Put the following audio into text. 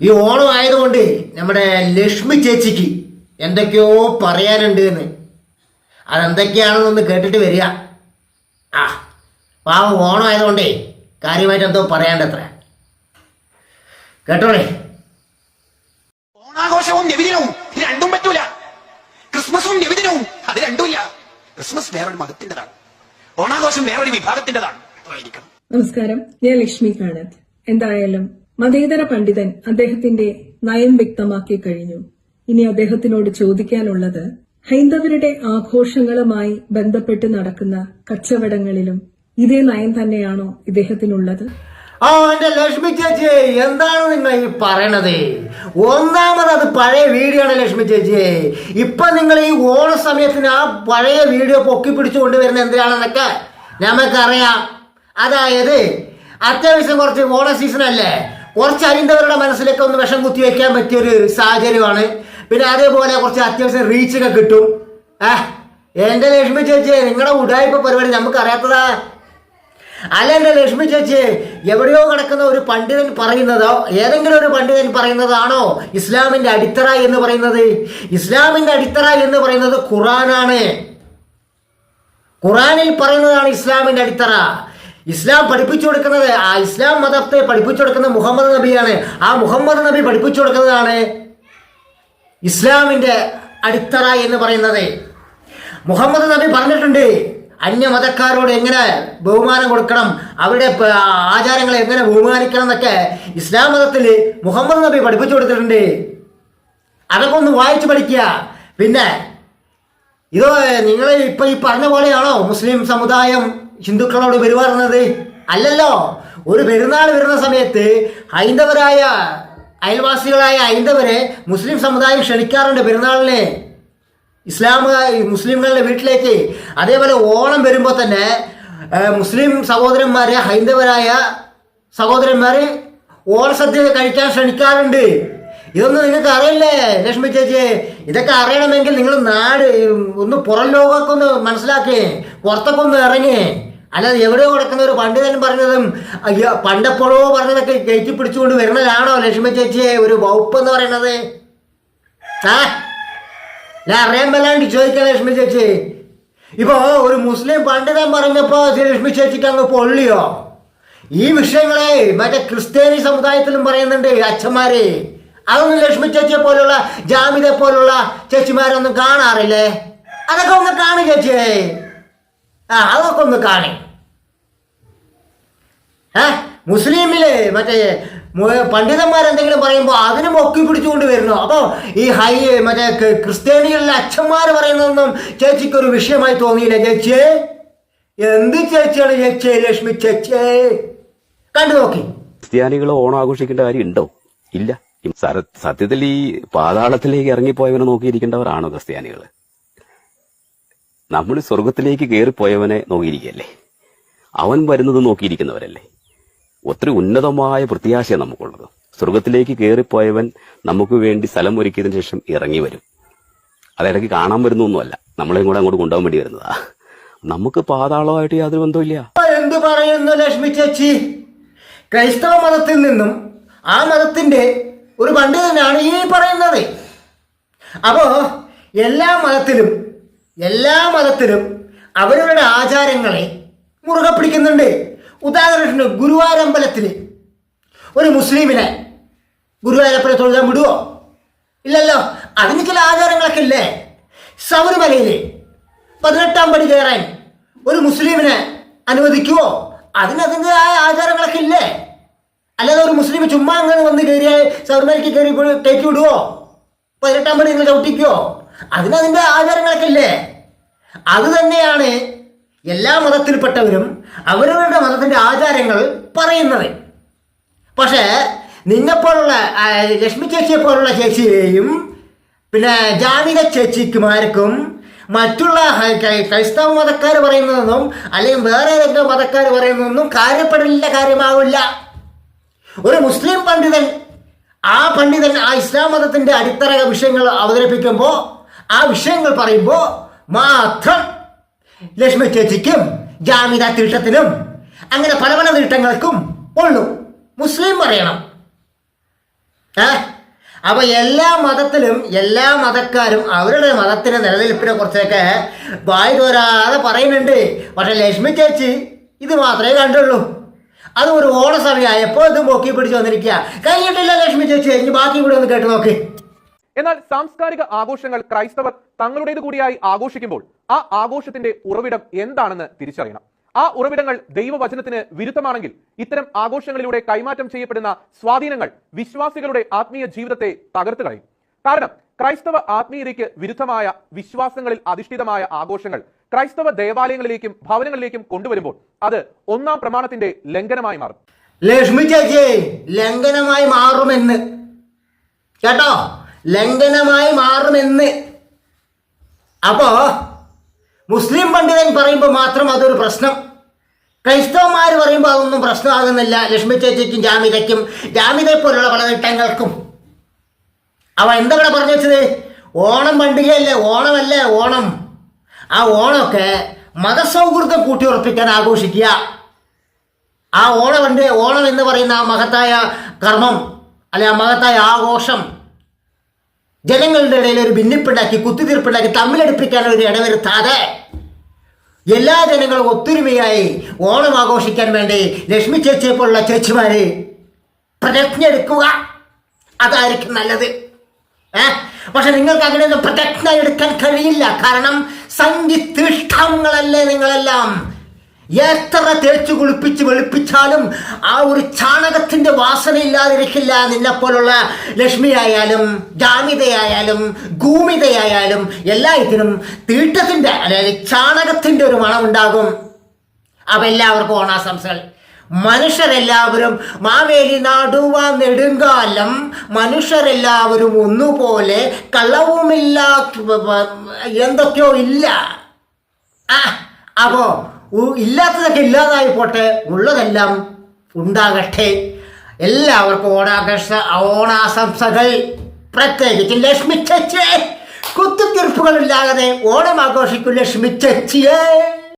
ഈ ഓണം ആയതുകൊണ്ട് നമ്മുടെ ലക്ഷ്മി ചേച്ചിക്ക് എന്തൊക്കെയോ പറയാനുണ്ട് എന്ന്. അതെന്തൊക്കെയാണെന്നൊന്ന് കേട്ടിട്ട് വരിക. ആ പാവം ഓണം ആയതുകൊണ്ടേ കാര്യമായിട്ട് എന്തോ പറയാണ്ടത്ര കേട്ടോളേ. ഓണാഘോഷവും നബിദിനവും രണ്ടും പറ്റൂല. ക്രിസ്മസും നബിദിനവും അത് രണ്ടുമില്ല. ക്രിസ്മസ് വേറൊരു മതത്തിന്റെതാണ്. ഓണാഘോഷം വേറൊരു വിഭാഗത്തിന്റെതാണ്. നമസ്കാരം. ഞാൻ ലക്ഷ്മി കാണത്ത്. എന്തായാലും മതേതര പണ്ഡിതൻ അദ്ദേഹത്തിന്റെ നയം വ്യക്തമാക്കി കഴിഞ്ഞു. ഇനി അദ്ദേഹത്തിനോട് ചോദിക്കാനുള്ളത് ഹൈന്ദവരുടെ ആഘോഷങ്ങളുമായി ബന്ധപ്പെട്ട് നടക്കുന്ന കച്ചവടങ്ങളിലും ഇതേ നയം തന്നെയാണോ ഇദ്ദേഹത്തിനുള്ളത്? ആ എന്റെ ലക്ഷ്മി ചേച്ചി എന്താണ് നിങ്ങൾ ഈ പറയണത്? ഒന്നാമത് അത് പഴയ വീഡിയോ ആണ് ലക്ഷ്മി ചേച്ചി. ഇപ്പൊ നിങ്ങൾ ഈ ഓണ സമയത്തിന് ആ പഴയ വീഡിയോ പൊക്കി പിടിച്ചു കൊണ്ടുവരുന്ന എന്തിനാണെന്നൊക്കെ നമുക്കറിയാം അതായത് അത്യാവശ്യം കുറച്ച് ഓണ സീസൺ അല്ലേ? കുറച്ച് അരിന്തവരുടെ മനസ്സിലേക്ക് ഒന്ന് വിഷം കുത്തി വെക്കാൻ പറ്റിയൊരു സാഹചര്യമാണ്. പിന്നെ അതേപോലെ കുറച്ച് അത്യാവശ്യം റീച്ചൊക്കെ കിട്ടും. ഏഹ് എന്റെ ലക്ഷ്മി ചേച്ചി നിങ്ങളുടെ ഉടായ്പ പരിപാടി നമുക്ക് അറിയാത്തതാ. അല്ല എന്റെ ലക്ഷ്മി ചേച്ചി എവിടെയോ കിടക്കുന്ന ഒരു പണ്ഡിതൻ പറയുന്നതോ ഏതെങ്കിലും ഒരു പണ്ഡിതൻ പറയുന്നതാണോ ഇസ്ലാമിന്റെ അടിത്തറ എന്ന് പറയുന്നത്? ഇസ്ലാമിന്റെ അടിത്തറ എന്ന് പറയുന്നത് ഖുറാനാണ്. ഖുറാനിൽ പറയുന്നതാണ് ഇസ്ലാമിന്റെ അടിത്തറ. ഇസ്ലാം പഠിപ്പിച്ചു കൊടുക്കുന്നത് ആ ഇസ്ലാം മതത്തെ പഠിപ്പിച്ചു കൊടുക്കുന്ന മുഹമ്മദ് നബിയാണ്. ആ മുഹമ്മദ് നബി പഠിപ്പിച്ചു കൊടുക്കുന്നതാണ് ഇസ്ലാമിന്റെ അടിത്തറ എന്ന് പറയുന്നത്. മുഹമ്മദ് നബി പറഞ്ഞിട്ടുണ്ട് അന്യമതക്കാരോട് എങ്ങനെ ബഹുമാനം കൊടുക്കണം അവരുടെ ആചാരങ്ങളെ എങ്ങനെ ബഹുമാനിക്കണം എന്നൊക്കെ ഇസ്ലാം മതത്തിൽ മുഹമ്മദ് നബി പഠിപ്പിച്ചു കൊടുത്തിട്ടുണ്ട്. അതൊക്കെ ഒന്ന് വായിച്ചു പഠിക്കുക. പിന്നെ ഇത് നിങ്ങൾ ഇപ്പൊ ഈ പറഞ്ഞ പോലെയാണോ മുസ്ലിം സമുദായം? ഹിന്ദുക്കളോട് പെരുമാറുന്നത്? അല്ലല്ലോ. ഒരു പെരുന്നാൾ വരുന്ന സമയത്ത് ഹൈന്ദവരായ അയൽവാസികളായ ഹൈന്ദവരെ മുസ്ലിം സമുദായം ക്ഷണിക്കാറുണ്ട് പെരുന്നാളിനെ. ഇസ്ലാം മുസ്ലിങ്ങളുടെ വീട്ടിലേക്ക്. അതേപോലെ ഓണം വരുമ്പോൾ തന്നെ മുസ്ലിം സഹോദരന്മാരെ ഹൈന്ദവരായ സഹോദരന്മാർ ഓണസദ്യ കഴിക്കാൻ ക്ഷണിക്കാറുണ്ട്. ഇതൊന്നും നിങ്ങൾക്ക് അറിയില്ലേ ലക്ഷ്മി ചേച്ചി ഇതൊക്കെ അറിയണമെങ്കിൽ നിങ്ങൾ നാട് ഒന്ന് പുറം ലോകമൊക്കെ ഒന്ന് മനസ്സിലാക്കി. പുറത്തൊക്കെ ഒന്ന് ഇറങ്ങി. അല്ലാതെ എവിടെയോ കിടക്കുന്ന ഒരു പണ്ഡിതൻ പറഞ്ഞതും അയ്യോ പണ്ടെപ്പോഴോ പറഞ്ഞതൊക്കെ കയറ്റി പിടിച്ചുകൊണ്ട് വരുന്നതാണോ ലക്ഷ്മി ചേച്ചിയെ ഒരു വകുപ്പ് എന്ന് പറയുന്നത്? ആ ഞാൻ അറിയാൻ വല്ലാണ്ട് ചോദിക്കാം ലക്ഷ്മി ചേച്ചി. ഇപ്പോ ഒരു മുസ്ലിം പണ്ഡിതൻ പറഞ്ഞപ്പോ ലക്ഷ്മി ചേച്ചിക്ക് അങ്ങ് പൊള്ളിയോ? ഈ വിഷയങ്ങളെ മറ്റേ ക്രിസ്ത്യാനി സമുദായത്തിലും പറയുന്നുണ്ട് അച്ഛന്മാരെ. അതൊന്നും ലക്ഷ്മി ചേച്ചിയെ പോലുള്ള ജാമിതെ പോലുള്ള ചേച്ചിമാരൊന്നും കാണാറില്ലേ? അതൊക്കെ ഒന്ന് കാണും ചേച്ചിയെ. ആ അതൊക്കെ ഒന്ന് കാണി. ഏ മുസ്ലിമിൽ മറ്റേ പണ്ഡിതന്മാരെന്തെങ്കിലും പറയുമ്പോൾ അതിനെ മൊക്കി പിടിച്ചുകൊണ്ട് വരുന്നു. അപ്പോൾ ഈ ഹൈ മറ്റേ ക്രിസ്ത്യാനികളിലെ അച്ഛന്മാർ പറയുന്നതൊന്നും ചേച്ചിക്ക് ഒരു വിഷയമായി തോന്നിയില്ല. ചേച്ചിയെ എന്ത് ചേച്ചിയാണ് ചേച്ചിയെ ലക്ഷ്മി ചേച്ചിയെ കണ്ടു നോക്കി. ക്രിസ്ത്യാനികൾ ഓണം ആഘോഷിക്കേണ്ട കാര്യം ഉണ്ടോ ഇല്ല സത്യത്തിൽ ഈ പാതാളത്തിലേക്ക് ഇറങ്ങിപ്പോയവനെ നോക്കിയിരിക്കേണ്ടവരാണോ ക്രിസ്ത്യാനികൾ നമ്മൾ സ്വർഗത്തിലേക്ക് കയറിപ്പോയവനെ നോക്കിയിരിക്കുകയല്ലേ? അവൻ വരുന്നത് നോക്കിയിരിക്കുന്നവരല്ലേ? ഒത്തിരി ഉന്നതമായ പ്രത്യാശയാണ് നമുക്കുള്ളത്. സ്വർഗത്തിലേക്ക് കയറിപ്പോയവൻ നമുക്ക് വേണ്ടി സ്ഥലം ഒരുക്കിയതിനു ശേഷം ഇറങ്ങി വരും. അതിടയ്ക്ക് കാണാൻ വരുന്നൊന്നുമല്ല. നമ്മളെയും കൂടെ അങ്ങോട്ട് കൊണ്ടുപോകാൻ വേണ്ടി വരുന്നതാ. നമുക്ക് പാതാളമായിട്ട് യാതൊരു ബന്ധമില്ല എന്ത് പറയുന്നു ലക്ഷ്മി ചേച്ചി? ക്രൈസ്തവ മതത്തിൽ നിന്നും ആ മതത്തിന്റെ ഒരു പണ്ഡിതനാണ് ഈ പറയുന്നത്. അപ്പോ എല്ലാ മതത്തിലും എല്ലാ മതത്തിലും അവരവരുടെ ആചാരങ്ങളെ മുറുകെ പിടിക്കുന്നുണ്ട്. ഉദാഹരണത്തിന് ഗുരുവാരമ്പലത്തിൽ ഒരു മുസ്ലിമിനെ ഗുരുവായൂരപ്പനെ തൊഴുതാൻ വിടുവോ? ഇല്ലല്ലോ. അതിന് ചില ആചാരങ്ങളൊക്കെ ഇല്ലേ? സൗരമലയിൽ പതിനെട്ടാം പടി കയറാൻ ഒരു മുസ്ലിമിനെ അനുവദിക്കുവോ? അതിനതിന്റെതായ ആചാരങ്ങളൊക്കെ ഇല്ലേ? അല്ലാതെ ഒരു മുസ്ലിം ചുമ്മാ അങ്ങനെ വന്ന് കയറിയാൽ ശബരിമലയ്ക്ക് കയറി കയറ്റി വിടുവോ? പതിനെട്ടാം പടി നിങ്ങൾ ചവിട്ടിക്കുവോ? അതിന് അതിന്റെ ആചാരങ്ങളൊക്കെ ഇല്ലേ അത് തന്നെയാണ് എല്ലാ മതത്തിൽപ്പെട്ടവരും അവരവരുടെ മതത്തിന്റെ ആചാരങ്ങൾ പറയുന്നത്. പക്ഷേ നിന്നെപ്പോലുള്ള ലക്ഷ്മി ചേച്ചിയെ പോലുള്ള ചേച്ചിയെയും പിന്നെ ജാനിക ചേച്ചിക്കുമാർക്കും മറ്റുള്ള ക്രൈസ്തവ മതക്കാർ പറയുന്നതെന്നും അല്ലെങ്കിൽ വേറെ ഏതെങ്കിലും മതക്കാർ പറയുന്നതെന്നും കാര്യപ്പെടില്ല കാര്യമാവില്ല. ഒരു മുസ്ലിം പണ്ഡിതൻ ആ പണ്ഡിതൻ ആ ഇസ്ലാം മതത്തിന്റെ അടിത്തറ വിഷയങ്ങൾ അവതരിപ്പിക്കുമ്പോൾ ആ വിഷയങ്ങൾ പറയുമ്പോൾ മാത്രം ലക്ഷ്മി ചേച്ചിക്കും ജാമിത തീട്ടത്തിനും അങ്ങനെ പല പല തീട്ടങ്ങൾക്കും ഉള്ളൂ. മുസ്ലിം പറയണം. ഏ? അപ്പൊ എല്ലാ മതത്തിലും എല്ലാ മതക്കാരും അവരുടെ മതത്തിന്റെ നിലനിൽപ്പിനെ കുറിച്ചൊക്കെ വായി തോരാതെ പറയുന്നുണ്ട്. പക്ഷെ ലക്ഷ്മി ചേച്ചി ഇത് മാത്രമേ കണ്ടുള്ളൂ. അത് ഒരു ഓണ എപ്പോഴും പൊക്കി പിടിച്ച് വന്നിരിക്കുക കഴിഞ്ഞിട്ടില്ല ലക്ഷ്മി ചേച്ചി ഇനി ബാക്കി കൂടി ഒന്ന് കേട്ട് നോക്ക്. എന്നാൽ സാംസ്കാരിക ആഘോഷങ്ങൾ ക്രൈസ്തവർ തങ്ങളുടേത് കൂടിയായി ആഘോഷിക്കുമ്പോൾ ആ ആഘോഷത്തിന്റെ ഉറവിടം എന്താണെന്ന് തിരിച്ചറിയണം. ആ ഉറവിടങ്ങൾ ദൈവവചനത്തിന് വിരുദ്ധമാണെങ്കിൽ ഇത്തരം ആഘോഷങ്ങളിലൂടെ കൈമാറ്റം ചെയ്യപ്പെടുന്ന സ്വാധീനങ്ങൾ വിശ്വാസികളുടെ ആത്മീയ ജീവിതത്തെ തകർത്തു കളയും. കാരണം ക്രൈസ്തവ ആത്മീയതയ്ക്ക് വിരുദ്ധമായ വിശ്വാസങ്ങളിൽ അധിഷ്ഠിതമായ ആഘോഷങ്ങൾ ക്രൈസ്തവ ദേവാലയങ്ങളിലേക്കും ഭവനങ്ങളിലേക്കും കൊണ്ടുവരുമ്പോൾ അത് ഒന്നാം പ്രമാണത്തിന്റെ ലംഘനമായി മാറും. ലക്ഷ്മി ചേച്ചി ലംഘനമായി മാറുമെന്ന്. കേട്ടോ? ലംഘനമായി മാറുമെന്ന്. അപ്പോ മുസ്ലിം പണ്ഡിതൻ പറയുമ്പോൾ മാത്രം അതൊരു പ്രശ്നം. ക്രൈസ്തവന്മാർ പറയുമ്പോൾ അതൊന്നും പ്രശ്നമാകുന്നില്ല. ലക്ഷ്മി ചേച്ചിക്കും ജാമിതയ്ക്കും ജാമിതയെ പോലുള്ള പടനിട്ടങ്ങൾക്കും അവ എന്താ പറഞ്ഞു വെച്ചത്? ഓണം പണ്ടികയല്ലേ? ഓണമല്ലേ? ഓണം. ആ ഓണമൊക്കെ മതസൗഹൃദം കൂട്ടിയുറപ്പിക്കാൻ ആഘോഷിക്കുക. ആ ഓണമുണ്ട് ഓണം എന്ന് പറയുന്ന ആ മഹത്തായ കർമ്മം അല്ലെ ആ മഹത്തായ ആഘോഷം ജനങ്ങളുടെ ഇടയിൽ ഒരു ഭിന്നിപ്പുണ്ടാക്കി കുത്തിതീർപ്പുണ്ടാക്കി തമ്മിലടുപ്പിക്കാനുള്ള ഒരു ഇടവരുത്താതെ എല്ലാ ജനങ്ങളും ഒത്തൊരുമയായി ഓണം ആഘോഷിക്കാൻ വേണ്ടി ലക്ഷ്മി ചേച്ചിയെ പോലുള്ള ചേച്ചിമാര് പ്രതിജ്ഞ എടുക്കുക. അതായിരിക്കും നല്ലത്. ഏ? പക്ഷെ നിങ്ങൾക്ക് അങ്ങനെയൊന്നും പ്രതിജ്ഞ എടുക്കാൻ കഴിയില്ല. കാരണം സംഗീതിഷ്ഠങ്ങളല്ലേ നിങ്ങളെല്ലാം. എത്ര തേച്ചു കുളിപ്പിച്ച് വെളുപ്പിച്ചാലും ആ ഒരു ചാണകത്തിന്റെ വാസന ഇല്ലാതിരിക്കില്ല നിന്നെപ്പോലുള്ള ലക്ഷ്മിയായാലും ജാമിതയായാലും ഗൂമിതയായാലും എല്ലാത്തിനും തീട്ടത്തിന്റെ അതായത് ചാണകത്തിന്റെ ഒരു മണമുണ്ടാകും. അപ്പൊ എല്ലാവർക്കും ഓണാശംസകൾ. മനുഷ്യരെല്ലാവരും മാവേലി നാടുവ നെടുങ്കാലം മനുഷ്യരെല്ലാവരും ഒന്നുപോലെ കള്ളവുമില്ല എന്തൊക്കെയോ ഇല്ല. ആ അപ്പോ ഇല്ലാത്തതൊക്കെ ഇല്ലാതായി പോട്ടെ. ഉള്ളതെല്ലാം ഉണ്ടാകട്ടെ. എല്ലാവർക്കും ഓണാഘോഷ ഓണാശംസകൾ. പ്രത്യേകിച്ച് ലക്ഷ്മി ചേച്ചിയെ. കുത്തിത്തീർപ്പുകളില്ലാതെ ഓണം ആഘോഷിക്കും ലക്ഷ്മി ചേച്ചിയെ.